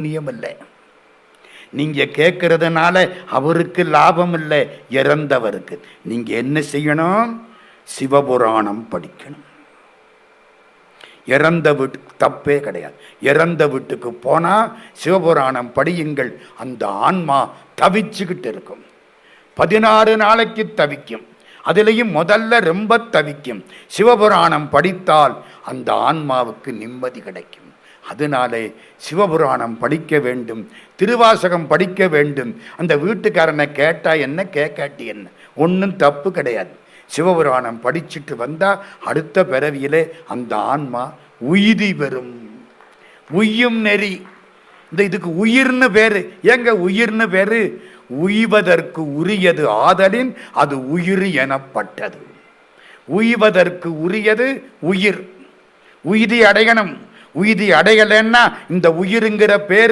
புண்ணியம் இல்லை நீங்க கேட்கறதுனால அவருக்கு லாபம் இல்லை இறந்தவருக்கு. நீங்க என்ன செய்யணும்? சிவபுராணம் படிக்கணும். இறந்த வீட்டு தப்பே கிடையாது. இறந்த வீட்டுக்கு போனா சிவபுராணம் படியுங்கள். அந்த ஆன்மா தவிச்சுக்கிட்டு இருக்கும். பதினாறு நாளைக்கு தவிக்கும். அதுலேயும் முதல்ல ரொம்ப தவிக்கும். சிவபுராணம் படித்தால் அந்த ஆன்மாவுக்கு நிம்மதி கிடைக்கும். அதனாலே சிவபுராணம் படிக்க வேண்டும் திருவாசகம் படிக்க வேண்டும். அந்த வீட்டுக்காரனை கேட்டால் என்ன கேட்காட்டி என்ன? ஒன்றும் தப்பு கிடையாது. சிவபுராணம் படிச்சுட்டு வந்தால் அடுத்த பிறவியிலே அந்த ஆன்மா உயிரி பெறும். உய்யும் நெறி. இந்த இதுக்கு உயிர்னு பேர். ஏங்க உயிர்னு பேர்? உய்வதற்கு உரியது ஆதலின் அது உயிர் எனப்பட்டது. உய்வதற்கு உரியது உயிர். உயிரி அடையணும். உயிரி அடையலைன்னா இந்த உயிருங்கிற பேரு